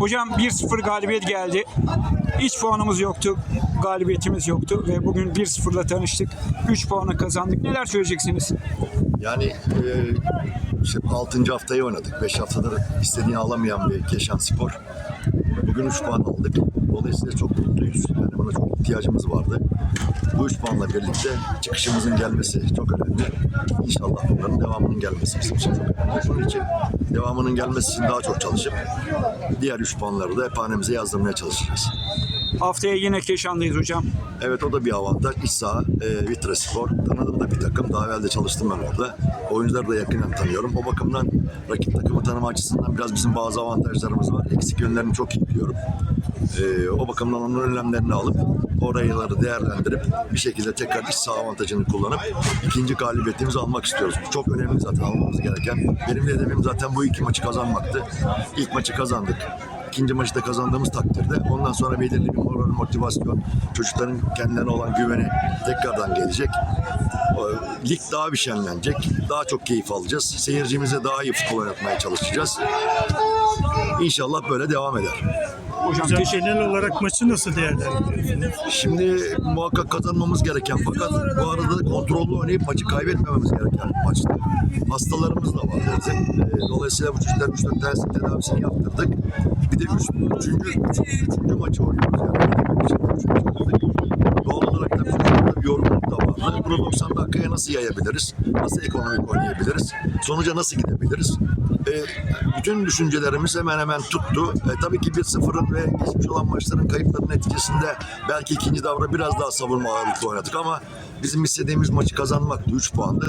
Hocam 1-0 galibiyet geldi. Hiç puanımız yoktu. Galibiyetimiz yoktu ve bugün 1-0'la tanıştık. 3 puanı kazandık. Neler söyleyeceksiniz? Yani e, işte 6. haftayı oynadık. 5 haftadır istediğini alamayan bir Keşan Spor. Bugün 3 puan aldık. Dolayısıyla çok mutluyuz. Yani buna çok ihtiyacımız vardı. Bu 3 puanla birlikte çıkışımızın gelmesi çok önemli. İnşallah bunların devamının gelmesi bizim için çok önemli. Bunun için devamının gelmesi için daha çok çalışıp diğer 3 puanları da hep hanemize yazdırmaya çalışacağız. Haftaya yine Keşan'dayız hocam. Evet o da bir avantaj. İç saha, e, Vitre Spor. Tanıdığım da bir takım. Daha evvel de çalıştım ben orada. Oyuncuları da yakından tanıyorum. O bakımdan rakip takımı tanıma açısından biraz bizim bazı avantajlarımız var. Eksik yönlerini çok iyi biliyorum. E, o bakımdan onun önlemlerini alıp orayları değerlendirip bir şekilde tekrar iç saha avantajını kullanıp ikinci galibiyetimizi almak istiyoruz. Bu çok önemli zaten almamız gereken. Benim de hedefim zaten bu iki maçı kazanmaktı. İlk maçı kazandık. İkinci maçı da kazandığımız takdirde ondan sonra belirli bir moral, motivasyon, çocukların kendilerine olan güveni tekrardan gelecek. Lig daha bir şenlenecek. Daha çok keyif alacağız. Seyircimize daha iyi futbol oynatmaya çalışacağız. İnşallah böyle devam eder. Hocam genel olarak maçı nasıl değerlendiriyorsunuz? Şimdi muhakkak kazanmamız gereken fakat bu arada kontrollü oynayıp maçı kaybetmememiz gereken bir maçtı. Hastalarımız da var bizim. Ee, Dolayısıyla bu çocukların 3-4 tanesinin tedavisini yaptırdık. Bir de üç, üçüncü, üç, üçüncü maçı oynuyoruz yani. Üçüncü oynadık. Doğal olarak da bir yorgunluk da vardı. Bunu 90 dakikaya nasıl yayabiliriz? Nasıl ekonomik oynayabiliriz? Sonuca nasıl gidebiliriz? Ee, bütün düşüncelerimiz hemen hemen tuttu. E, tabii ki 1-0'ın ve geçmiş olan maçların kayıplarının neticesinde belki ikinci davra biraz daha savunma ağırlıklı oynadık ama bizim istediğimiz maçı kazanmaktı. 3 puandı.